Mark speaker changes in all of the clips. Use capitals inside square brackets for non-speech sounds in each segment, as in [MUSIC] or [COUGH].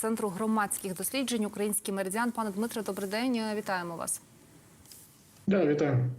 Speaker 1: Центру громадських досліджень Український меридіан. Пане Дмитре, добрий день. Вітаємо вас.
Speaker 2: Да, вітаю.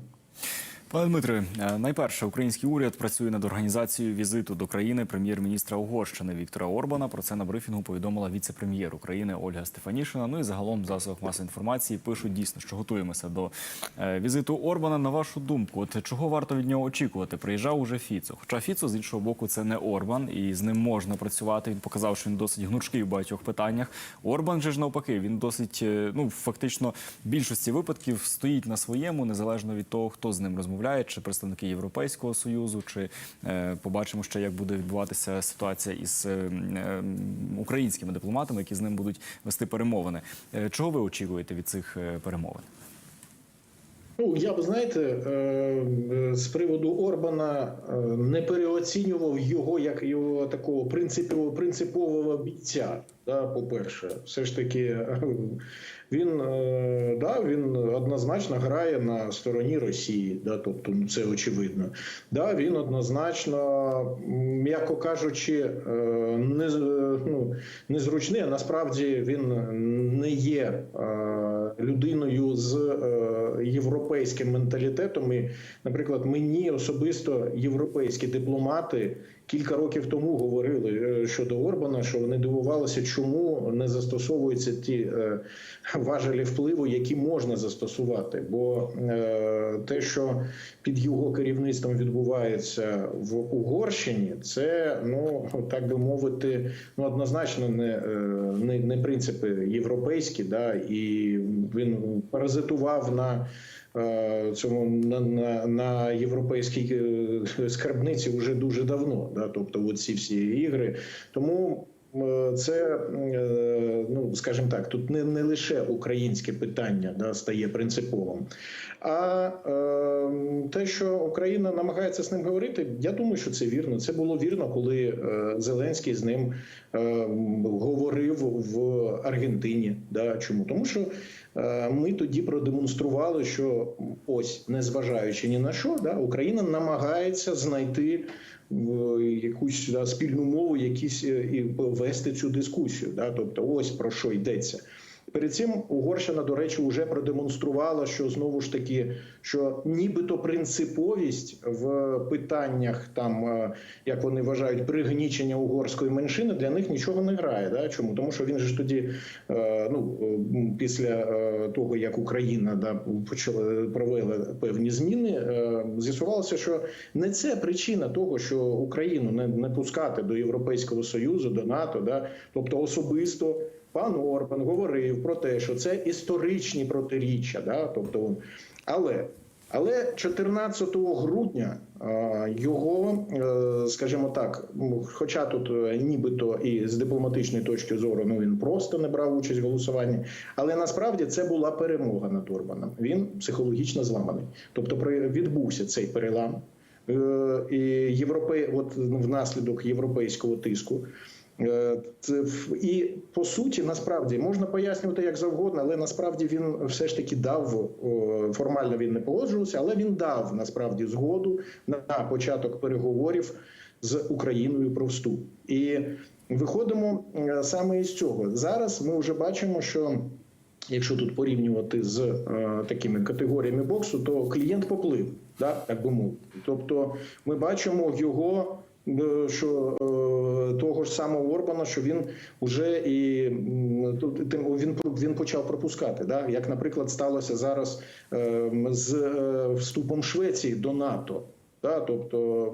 Speaker 3: Пане Дмитре, е, найперше український уряд працює над організацією візиту до країни прем'єр-міністра Угорщини Віктора Орбана. Про це на брифінгу повідомила віце-прем'єр України Ольга Стефанішина. Ну і загалом в засобах масової інформації пишуть дійсно, що готуємося до е, візиту Орбана. На вашу думку, от чого варто від нього очікувати? Приїжджав уже Фіцо. Хоча Фіцо з іншого боку це не Орбан, і з ним можна працювати. Він показав, що він досить гнучкий в багатьох питаннях. Орбан же ж навпаки, він досить е, ну фактично в більшості випадків стоїть на своєму, незалежно від того, хто з ним розмовляє, чи представники Європейського союзу, чи е, побачимо ще, як буде відбуватися ситуація із е, е, українськими дипломатами, які з ним будуть вести перемовини. Чого ви очікуєте від цих перемовин?
Speaker 2: Ну я б знаєте, з приводу Орбана не переоцінював його як його такого принципового принципового бійця. Да, по-перше, все ж таки [LAUGHS] він, е, да, він однозначно грає на стороні Росії, да, тобто ну, це очевидно. Да, він однозначно, м'яко кажучи, е, не, е, ну, незручний, а насправді він не є людиною з європейським менталітетом. І, наприклад, мені особисто європейські дипломати кілька років тому говорили щодо Орбана, що вони дивувалися, чому не застосовуються ті е, важелі впливу, які можна застосувати. Бо е, те, що під його керівництвом відбувається в Угорщині, це ну так би мовити, ну однозначно не, е, не, не принципи європейські, да, і він паразитував на цьому на, на, на європейській скарбниці вже дуже давно. Да, тобто, оці всі ігри. Тому це, е, ну скажімо так, тут не, не лише українське питання да, стає принциповим, а е, те, що Україна намагається з ним говорити, я думаю, що це вірно. Це було вірно, коли е, Зеленський з ним е, говорив в Аргентині. Да, чому? Тому що е, ми тоді продемонстрували, що ось, незважаючи ні на що, да, Україна намагається знайти якусь да, спільну мову, якісь е, і вести цю дискусію. Да? Тобто, ось про що йдеться. Перед цим Угорщина, до речі, вже продемонструвала, що знову ж таки, що нібито принциповість в питаннях, там е, як вони вважають, пригнічення угорської меншини для них нічого не грає. Да? Чому? Тому що він же ж тоді, е, ну після е, того як Україна да почала провела певні зміни, з'ясувалося, що не це причина того, що Україну не, не пускати до Європейського союзу, до НАТО, да, тобто особисто. Пан Орбан говорив про те, що це історичні протиріччя, да, тобто, але, але 14 грудня його, е, скажімо так, ну, хоча тут е, нібито і з дипломатичної точки зору ну він просто не брав участь в голосуванні, але насправді це була перемога над Орбаном. Він психологічно зламаний, тобто відбувся цей перелам. Е, І європей, от внаслідок європейського тиску. Е, І по суті, насправді можна пояснювати як завгодно, але насправді він все ж таки дав формально він не погоджувався, але він дав насправді згоду на початок переговорів з Україною про вступ. І виходимо е, саме із цього. Зараз ми вже бачимо, що якщо тут порівнювати з е, такими категоріями боксу, то клієнт поплив, да, так би мовити. Тобто, ми бачимо його. Е, Що е, того ж самого Орбана, що він вже і тим він він почав пропускати, да як, наприклад, сталося зараз е, з вступом Швеції до НАТО. Да, тобто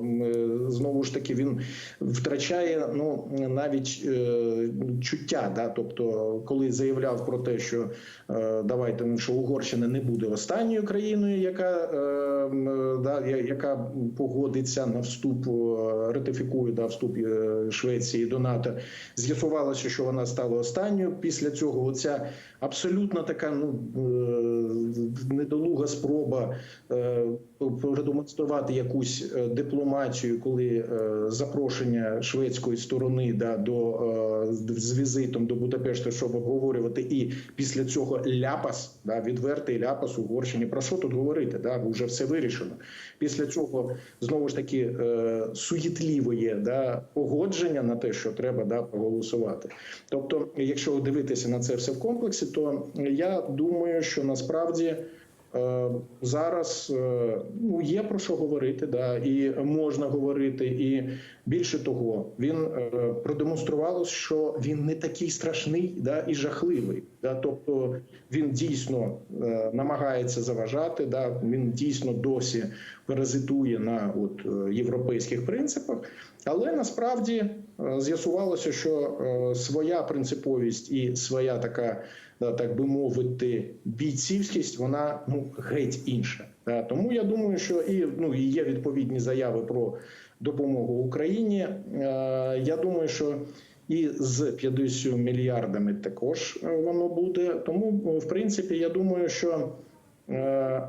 Speaker 2: знову ж таки він втрачає ну навіть е, чуття. Да, тобто, коли заявляв про те, що е, давайте що Угорщина не буде останньою країною, яка е, да, яка погодиться на вступ, е, ратифікує да, вступ е, Швеції до НАТО. З'ясувалося, що вона стала останньою. Після цього оця абсолютно така ну е, недолуга спроба е, продемонструвати якусь е, дипломатію, коли е, запрошення шведської сторони да до е, з візитом до Будапешта, щоб обговорювати, і після цього ляпас, да відвертий ляпас Угорщині. Про що тут говорити? Да, вже все вирішено. Після цього знову ж таки е, суєтліве да, погодження на те, що треба да, проголосувати. Тобто, якщо дивитися на це все в комплексі, то я думаю, що насправді. Е, Зараз е, ну є про що говорити, да і можна говорити. І більше того, він е, продемонстрував, що він не такий страшний, да і жахливий. Да, тобто він дійсно намагається заважати. Да, він дійсно досі паразитує на от європейських принципах. Але насправді з'ясувалося, що своя принциповість і своя така, так би мовити, бійцівськість, вона ну геть інша. Тому я думаю, що і ну і є відповідні заяви про допомогу Україні. Е, Я думаю, що і з 50 мільярдами також е, воно буде. Тому, е, в принципі, я думаю, що. е,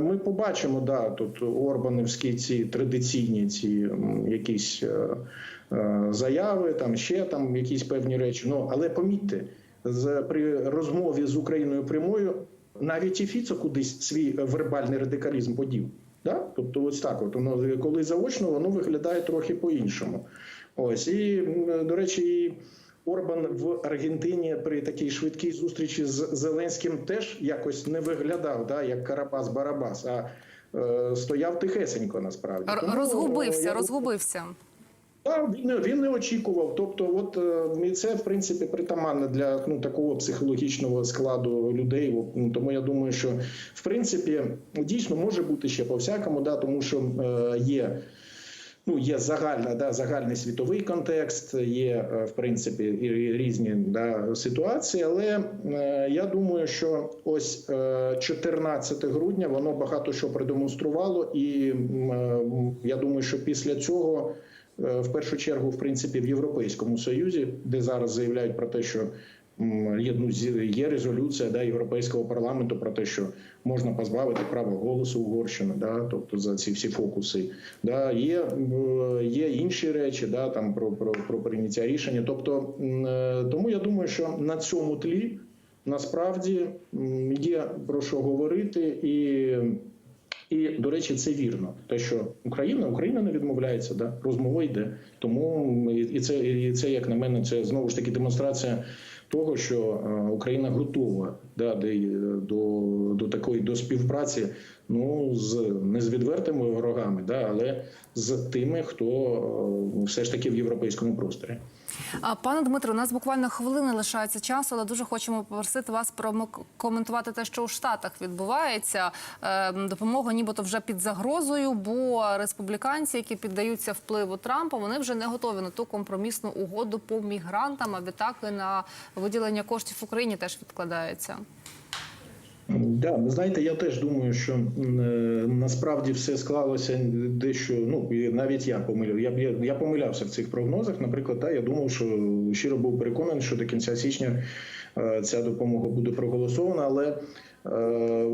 Speaker 2: ми побачимо, да, тут Орбанівські ці традиційні ці якісь е, е, заяви, там ще там якісь певні речі. Ну але помітьте, з при розмові з Україною прямою навіть і Фіцо кудись свій вербальний радикалізм подів. Да? Тобто, ось так, от воно коли заочно, воно виглядає трохи по-іншому. Ось і до речі, і Орбан в Аргентині при такій швидкій зустрічі з Зеленським теж якось не виглядав, да, як Карабас-Барабас, а е, стояв тихесенько насправді. Тому,
Speaker 1: Розгубився,
Speaker 2: я
Speaker 1: розгубився.
Speaker 2: Він, він не очікував. Тобто, от е, і це в принципі притаманне для ну такого психологічного складу людей. Ну, Тому я думаю, що в принципі дійсно може бути ще по всякому, да, тому що е, є. Ну, є загальна, да, загальний світовий контекст, є е, в принципі і різні да, ситуації. Але е, я думаю, що ось е, 14 грудня воно багато що продемонструвало, і е, я думаю, що після цього е, в першу чергу, в принципі, в Європейському Союзі, де зараз заявляють про те, що ну, є резолюція да, Європейського парламенту про те, що можна позбавити права голосу Угорщини, да, тобто за ці всі фокуси. Да, є, є інші речі, да, там про, про, про прийняття рішення. Тобто, е, тому я думаю, що на цьому тлі насправді є про що говорити і. І до речі, це вірно. Те, що Україна, Україна не відмовляється, да розмова йде. Тому і це, і це, як на мене, це знову ж таки демонстрація того, що е, Україна готова да, до, до такої до співпраці. Ну з не з відвертими ворогами, да, але з тими, хто е, все ж таки в європейському просторі.
Speaker 1: Пане Дмитро, у нас буквально хвилини лишається часу, але дуже хочемо попросити вас прокоментувати те, що у Штатах відбувається. Ем, Допомога нібито вже під загрозою, бо республіканці, які піддаються впливу Трампа, вони вже не готові на ту компромісну угоду по мігрантам. А відтак і на виділення коштів Україні теж відкладається.
Speaker 2: Да, ви знаєте, я теж думаю, що е, насправді все склалося дещо. Ну навіть я помиляв. Я, я, я помилявся в цих прогнозах. Наприклад, та я думав, що щиро був переконаний, що до кінця січня е, ця допомога буде проголосована, але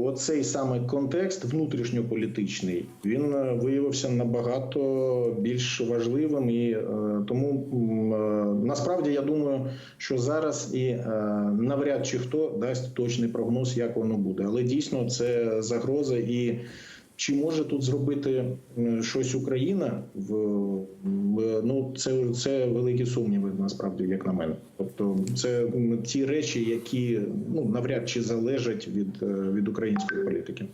Speaker 2: оцей саме контекст внутрішньополітичний він е, виявився набагато більш важливим і е, тому е, насправді я думаю, що зараз і е, навряд чи хто дасть точний прогноз, як воно буде, але дійсно це загроза і. Чи може тут зробити щось Україна? В, в- ну це, це великі сумніви, насправді, як на мене. Тобто, це ті речі, які ну навряд чи залежать від, е, від української політики.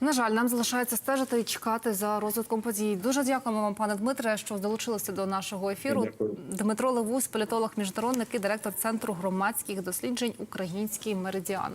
Speaker 1: На жаль, нам залишається стежити і чекати за розвитком подій. Дуже дякуємо вам, пане Дмитре, що долучилися до нашого ефіру.
Speaker 2: Дякую.
Speaker 1: Дмитро Левусь, політолог, міжнародник і директор центру громадських досліджень Український меридіан.